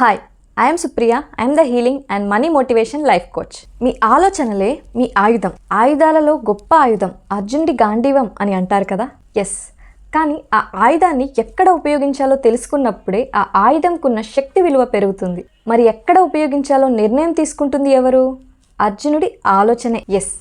Hi I am Supriya I am the healing and money motivation life coach మీ ఆలోచనలే మీ ఆయుధం. ఆయుధాలలో గొప్ప ఆయుధం అర్జునుడి గాంధీవం అని అంటారు కదా? ఎస్ కానీ ఆ ఆయుధాన్ని ఎక్కడ ఉపయోగించాలో తెలుసుకున్నప్పుడే ఆ ఆయుధంకున్న శక్తి విలువ పెరుగుతుంది. మరి ఎక్కడ ఉపయోగించాలో నిర్ణయం తీసుకుంటుంది ఎవరు? అర్జునుడి ఆలోచనే. ఎస్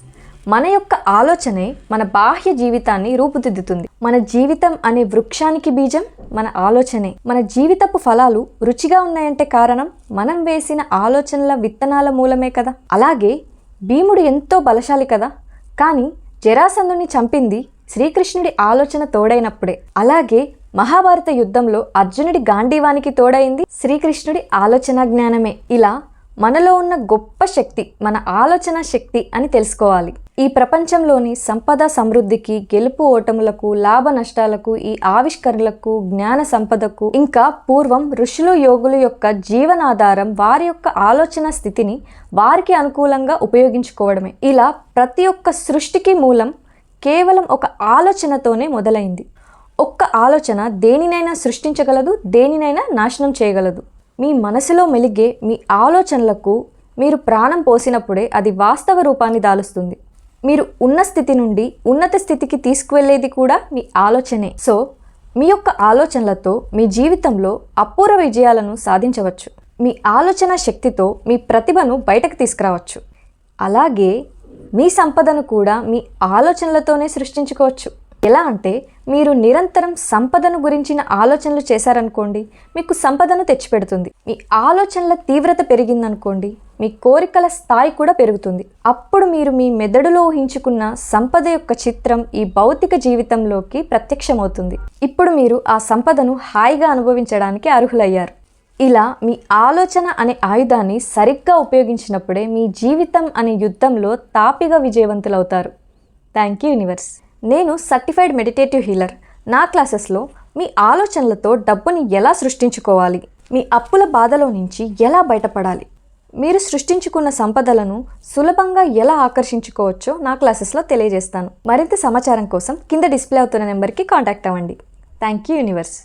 మన యొక్క ఆలోచనే మన బాహ్య జీవితాన్ని రూపుదిద్దుతుంది. మన జీవితం అనే వృక్షానికి బీజం మన ఆలోచనే. మన జీవితపు ఫలాలు రుచిగా ఉన్నాయంటే కారణం మనం వేసిన ఆలోచనల విత్తనాల మూలమే కదా. అలాగే భీముడు ఎంతో బలశాలి కదా. కానీ జరాసంధుని చంపింది శ్రీకృష్ణుడి ఆలోచన తోడైనప్పుడే. అలాగే మహాభారత యుద్ధంలో అర్జునుడి గాంధీవానికి తోడైంది శ్రీకృష్ణుడి ఆలోచన జ్ఞానమే. ఇలా మనలో ఉన్న గొప్ప శక్తి మన ఆలోచన శక్తి అని తెలుసుకోవాలి. ఈ ప్రపంచంలోని సంపద సమృద్ధికి గెలుపు ఓటములకు లాభ నష్టాలకు ఈ ఆవిష్కరణలకు జ్ఞాన సంపదకు ఇంకా పూర్వం ఋషులు యోగుల యొక్క జీవనాధారం వారి యొక్క ఆలోచన స్థితిని వారికి అనుకూలంగా ఉపయోగించుకోవడమే. ఇలా ప్రతి ఒక్క సృష్టికి మూలం కేవలం ఒక ఆలోచనతోనే మొదలైంది. ఒక్క ఆలోచన దేనినైనా సృష్టించగలదు దేనినైనా నాశనం చేయగలదు. మీ మనసులో మెలిగే మీ ఆలోచనలకు మీరు ప్రాణం పోసినప్పుడే అది వాస్తవ రూపాన్ని దాలుస్తుంది. మీరు ఉన్న స్థితి నుండి ఉన్నత స్థితికి తీసుకువెళ్ళేది కూడా మీ ఆలోచనే. సో మీ యొక్క ఆలోచనలతో మీ జీవితంలో అపూర్వ విజయాలను సాధించవచ్చు. మీ ఆలోచన శక్తితో మీ ప్రతిభను బయటకు తీసుకురావచ్చు. అలాగే మీ సంపదను కూడా మీ ఆలోచనలతోనే సృష్టించుకోవచ్చు. ఎలా అంటే మీరు నిరంతరం సంపదను గురించిన ఆలోచనలు చేశారనుకోండి మీకు సంపదను తెచ్చిపెడుతుంది. మీ ఆలోచనల తీవ్రత పెరిగిందనుకోండి మీ కోరికల స్థాయి కూడా పెరుగుతుంది. అప్పుడు మీరు మీ మెదడులో ఊహించుకున్న సంపద యొక్క చిత్రం ఈ భౌతిక జీవితంలోకి ప్రత్యక్షమవుతుంది. ఇప్పుడు మీరు ఆ సంపదను హాయిగా అనుభవించడానికి అర్హులయ్యారు. ఇలా మీ ఆలోచన అనే ఆయుధాన్ని సరిగ్గా ఉపయోగించినప్పుడే మీ జీవితం అనే యుద్ధంలో తాపిగా విజయవంతులవుతారు. Thank you universe. నేను సర్టిఫైడ్ మెడిటేటివ్ హీలర్. నా క్లాసెస్లో మీ ఆలోచనలతో డబ్బుని ఎలా సృష్టించుకోవాలి? మీ అప్పుల బాధలో నుంచి ఎలా బయటపడాలి? మీరు సృష్టించుకున్న సంపదలను సులభంగా ఎలా ఆకర్షించుకోవచ్చో నా క్లాసెస్లో తెలియజేస్తాను. మరింత సమాచారం కోసం కింద డిస్ప్లే అవుతున్న నెంబర్కి కాంటాక్ట్ అవ్వండి. Thank you universe.